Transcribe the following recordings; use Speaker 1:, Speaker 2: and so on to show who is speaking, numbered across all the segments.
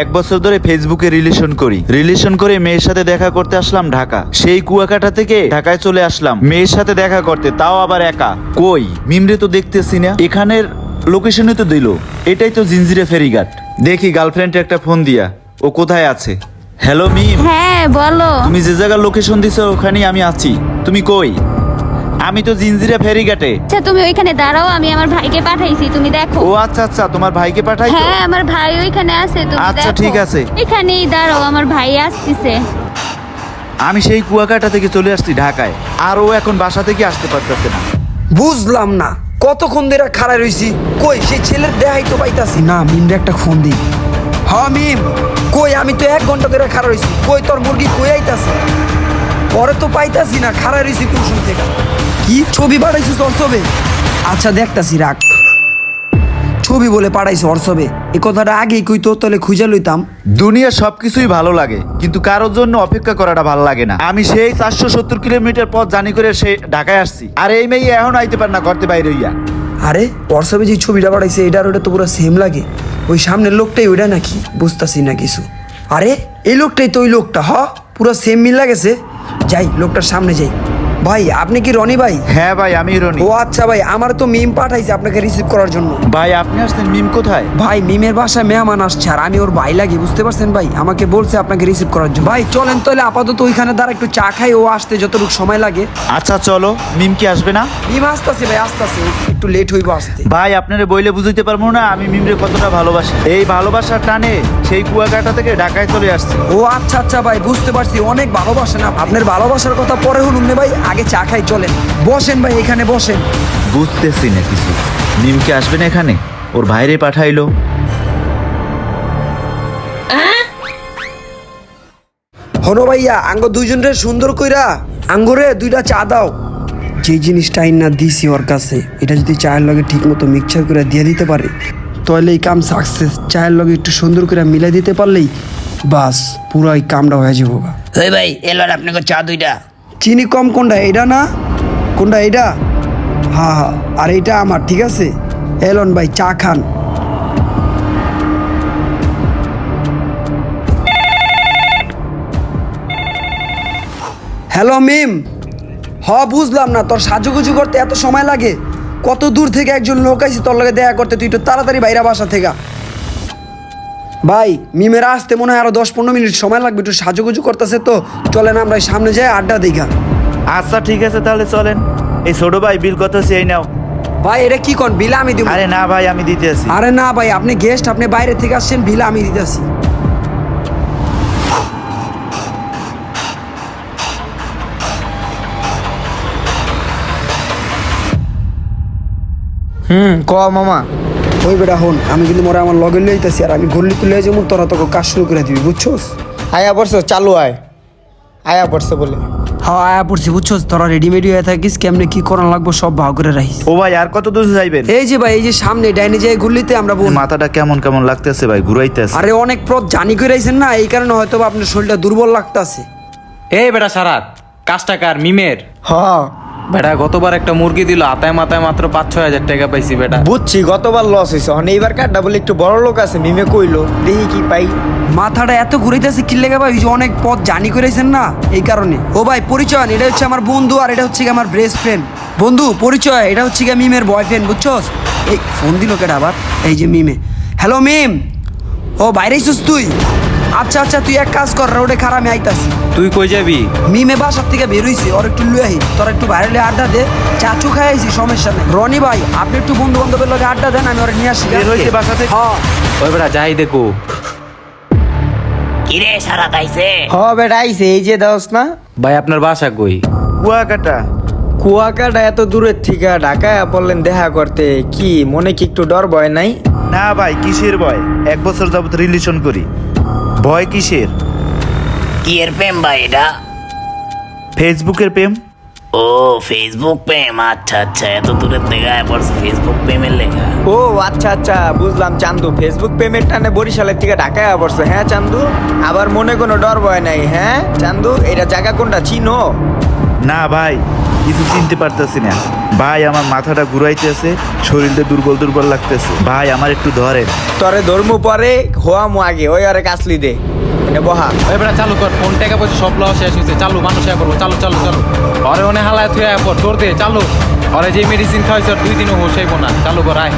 Speaker 1: এক বছর ধরে ফেসবুকে রিলেশন করি। রিলেশন করে মেয়ের সাথে দেখা করতে আসলাম ঢাকা। সেই কুয়াকাটা থেকে ঢাকায় চলে আসলাম। মেয়ের সাথে দেখা করতে তাও আবার একা। কই? মিমরে তো দেখতেছি না। এখানের লোকেশনে তো দিল। এটাই তো জিঞ্জিরে ফেরিঘাট। দেখি গার্লফ্রেন্ডে একটা ফোন দিয়া ও কোথায় আছে? হ্যালো মিম।
Speaker 2: হ্যাঁ বলো।
Speaker 1: তুমি যে জায়গার লোকেশন দিছো ওখানেই আমি আছি। তুমি কই? আমি তো জিঞ্জিরা ফেরিঘাটে
Speaker 2: আচ্ছা তুমি ওইখানে দাঁড়াও আমি আমার ভাইকে পাঠাইছি তুমি দেখো।
Speaker 1: ও আচ্ছা আচ্ছা তোমার ভাইকে পাঠাইছো?
Speaker 2: হ্যাঁ আমার ভাই ওইখানে আছে তুমি
Speaker 1: আচ্ছা,
Speaker 2: দেখো।
Speaker 1: ঠিক আছে।
Speaker 2: এখানেই দাঁড়াও আমার ভাই আসতেছে।
Speaker 1: আমি সেই কুয়াকাটা থেকে চলে আসছি ঢাকায়। আর ও এখন বাসা থেকে আসতে পারতেছে না।
Speaker 3: বুঝলাম না কতক্ষণ ধরে খাড়া রইছি? কই সেই ছেলের দেখাই তো পাইতাছি। না মিমরে একটা ফোন দিই। হ্যাঁ মিম কই আমি তো এক ঘণ্টা ধরে খাড়া রইছি। কই তোর মুরগি কই আইতাছে? পরে তো পাইতাছি না খাড়া রইছি কোন সময় থেকে। কি ছবি পাঠাইছিস অর্সবে আচ্ছা দেখতাছি রাখ। ছবি বলে পাঠাইছে অর্সবে এ কথাটা আগেই কই কইতো তাহলে খুঁজে লইতাম।
Speaker 1: দুনিয়ার সবকিছুই ভালো লাগে কিন্তু কারোর জন্য অপেক্ষা করাটা ভালো লাগে না। আমি সেই চারশো সত্তর কিলোমিটার পথ জানি করে সে ঢাকায় আসছি। আর এই মেয়ে এখন আইতে পার না করতে বাইরে হইয়া।
Speaker 3: আরে হোয়াটসঅ্যাপে যে ছবিটা পাঠাইছে এটার ওটা তো পুরো সেম লাগে। ওই সামনের লোকটাই ওইটা নাকি? বুঝতাছি না কিছু। আরে এই লোকটাই তো ওই লোকটা হ? পুরো সেম মিল লাগেছে? যাই লোকটার সামনে যাই। ভাই আপনি কি রনি ভাই?
Speaker 1: হ্যাঁ ভাই আমি রনি।
Speaker 3: ও আচ্ছা ভাই আমার তো মিম পাঠাইছে আপনাকে রিসিভ করার জন্য।
Speaker 1: ভাই আপনি আসছেন মিম কোথায়?
Speaker 3: ভাই মিমের বাসায় মেহমান আসছে আর আমি ওর ভাই লাগি বুঝতে পারছেন ভাই? আমাকে বলছে আপনাকে রিসিভ করার জন্য। ভাই চলেন তাহলে আপাতত ওইখানে দ্বারা একটু চা খাই ও আসতে যতটুকু সময় লাগে।
Speaker 1: আচ্ছা চলো মিম কি আসবে না?
Speaker 3: মিম আসতেছে ভাই আসতেছে। একটু লেট হইব আসতে।
Speaker 1: ভাই আপনারা বইলে বুঝাইতে পারব না আমি মিমরে কতটা ভালোবাসি। এই ভালোবাসার টানে সেই কুয়াকাটা থেকে ঢাকায় চলে আসছে।
Speaker 3: ও আচ্ছা আচ্ছা ভাই বুঝতে পারছি অনেক ভালোবাসেন আপনি। আপনার ভালোবাসার কথা পরে হলুন নে ভাই আগে চা খাই চলেন। বসেন ভাই এখানে বসেন।
Speaker 1: বুঝতেছি না কিছু। মিম কি আসবে না এখানে? ওর ভাইরে পাঠাইলো।
Speaker 3: হনো ভাইয়া আঙ্গ দুইজনরে সুন্দর কইরা আঙ্গুরে দুইটা চা দাও। যে জিনিসটা আইন না দিছি ওর কাছে এটা যদি চায়ের লগে ঠিক মতো মিক্সচার করে দিয়ে দিতে পারে তাহলে এই কাম সাকসেস। চায়ের লগে একটু সুন্দর করে মিলাই দিতে পারলেই বাস পুরো এই কামটা হয়ে যাব।
Speaker 4: ভাই এলো আপনাকে চা দুইটা।
Speaker 3: চিনি কম কোনটা এটা না? কোনটা এটা হ্যাঁ হ্যাঁ আর এটা আমার, ঠিক আছে? এলন ভাই, চা খান। হ্যালো মিম, হ, বুঝলাম না, তোর সাজুগুজু করতে এত সময় লাগে। কত দূর থেকে একজন লোক আইসি তোর লগে দেখা করতে, তুই একটু তাড়াতাড়ি বাইরা বাসা থেকে ভাই মিমেরা আসতে মনে হয় আরও দশ পনেরো মিনিট সময় লাগবে একটু সাজুগুজু করতেছে তো। চলেন আমরা সামনে যাই আড্ডা দিঘা
Speaker 1: আচ্ছা ঠিক আছে তাহলে চলেন। এই ছোট ভাই বিল কত সেই নাও।
Speaker 3: ভাই এটা কি কোন বিল আমি দিব?
Speaker 1: আরে না ভাই আমি দিতে আছি।
Speaker 3: আরে না ভাই আপনি গেস্ট আপনি বাইরে থেকে আসছেন বিল আমি দিতে দিতেছি
Speaker 5: হুম ক মামা?
Speaker 3: ওই বেটা হন আমি কিন্তু মোরা আমার লগে লইতেছি আর আমি ঘুরলি তুলে যাব তোরা তোকে কাজ শুরু করে দিবি বুঝছোস?
Speaker 5: আয়া পড়ছো চালু আয়। আয়া পড়ছে বলে।
Speaker 3: হ্যাঁ আয়া পড়ছি বুঝছোস? তোরা রেডিমেডি হয়ে থাকিস কেমনে কি করার লাগবো সব ভাগ করে রাখিস।
Speaker 1: ও ভাই আর কত দূর যাইবেন?
Speaker 3: এই যে ভাই এই যে সামনে ডাইনে যাই ঘুরলিতে আমরা বল
Speaker 1: মাথাটা কেমন কেমন লাগতেছে ভাই ঘুরাইতেছে
Speaker 3: আরে অনেক পথ জানি করে আইছেন না এই কারণে হয়তো বা আপনার শরীরটা দুর্বল লাগতাছে।
Speaker 6: এই বেটা সারাত কাজটা কার মিমের?
Speaker 5: হ
Speaker 6: বেটা গতবার একটা মুরগি দিল আতায় মাথায় মাত্র পাঁচ ছয় হাজার টাকা পাইছি বেটা।
Speaker 5: বুঝছি গতবার লস হয়েছে হন এইবার কাঠটা বলে একটু বড় লোক আছে মিমে কইলো দেখি কি পাই।
Speaker 3: মাথাটা এত ঘুরাইতেছে কি লেগে ভাই? যে অনেক পথ জানি করেছেন না? এই কারণে। ও ভাই পরিচয় এটা হচ্ছে আমার বন্ধু আর এটা হচ্ছে গিয়ে আমার বেস্ট ফ্রেন্ড বন্ধু পরিচয় এটা হচ্ছে গিয়ে মিমের বয়ফ্রেন্ড বুঝছস? এই ফোন দিল কেটা আবার? এই যে মিমে। হ্যালো মিম। ও বাইরে আইসুস তুই? আচ্ছা আচ্ছা তুই এক কাজ কর রোডে খারাপ আমি আইতাছি।
Speaker 6: তুই কই যাবি?
Speaker 3: মিমে বাসার থেকে বেরোইছি ওর একটু লুয়ে আহি। তোর একটু বাইরে আড্ডা দে চাচু খাই আইছি সমস্যা নেই। রনি ভাই আপনি একটু বন্ধু বান্ধবের লগে আড্ডা দেন আমি ওরা নিয়ে আসি
Speaker 1: বের হইছে বাসা থেকে?
Speaker 3: হ্যাঁ
Speaker 6: ওই বেটা যাই দেখো।
Speaker 4: কিরে সারা তাইছে
Speaker 5: হ বেটা আইছে এই যে দাওস না?
Speaker 6: ভাই আপনার বাসা কই?
Speaker 1: কুয়াকাটা।
Speaker 5: কুয়াকাটা এত দূরের থেকে ঢাকায় পড়লেন দেখা করতে কি মনে কি একটু ডর ভয় নাই?
Speaker 1: না ভাই কিসের ভয়? এক বছর যাবত রিলেশন করি। ভয় কিসের?
Speaker 4: কি এর প্রেম ভাই এটা?
Speaker 1: ফেসবুকের প্রেম?
Speaker 4: ও ফেসবুক প্রেম আচ্ছা আচ্ছা এত দূরের থেকে পড়ছে ফেসবুক প্রেমের লেখা।
Speaker 5: ও আচ্ছা আচ্ছা বুঝলাম চান্দু ফেসবুক পেমেন্ট টানে বরিশালের থেকে ঢাকায় পড়ছে হ্যাঁ চান্দু? আবার মনে কোনো ডর ভয় নাই হ্যাঁ চান্দু এটা জায়গা কোনটা চিনো?
Speaker 1: না ভাই। কিছু চিনতে পারতেছি না। ভাই আমার মাথাটা ঘুরাইতেছে শরীরটা দুর্বল দুর্বল লাগতেছে। ভাই আমার একটু ধরে
Speaker 5: তরে ধর্ম পরে হওয়া মু আগে ওই আরে কাসলি দে। এনে বহা।
Speaker 6: এবার চালু কর। ফোন টাকা পয়সা সব লওয়া শেষ হয়েছে চালু মানুষ ইয়া করব। চালু চালু চালু। অরে অনে হালায় আয় পর। তোর দে চালু। অরে যে মেডিসিন খাওয়াইছ দুই দিনও হোস হইব না। চালু কর আয়।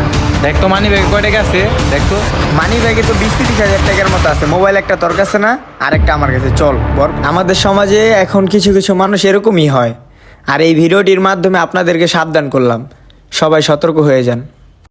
Speaker 6: দেখ তো মানি ব্যাগ কয়টা গেছে। দেখ তো।
Speaker 5: মানি ব্যাগে তো বিশ তিরিশ হাজার টাকার মতো আছে। মোবাইল একটা তোর কাছে না আরেকটা আমার কাছে। চল বর আমাদের সমাজে এখন কিছু কিছু মানুষ এরকমই হয়। আর এই ভিডিওটির মাধ্যমে আপনাদেরকে সাবধান করলাম। সবাই সতর্ক হয়ে যান।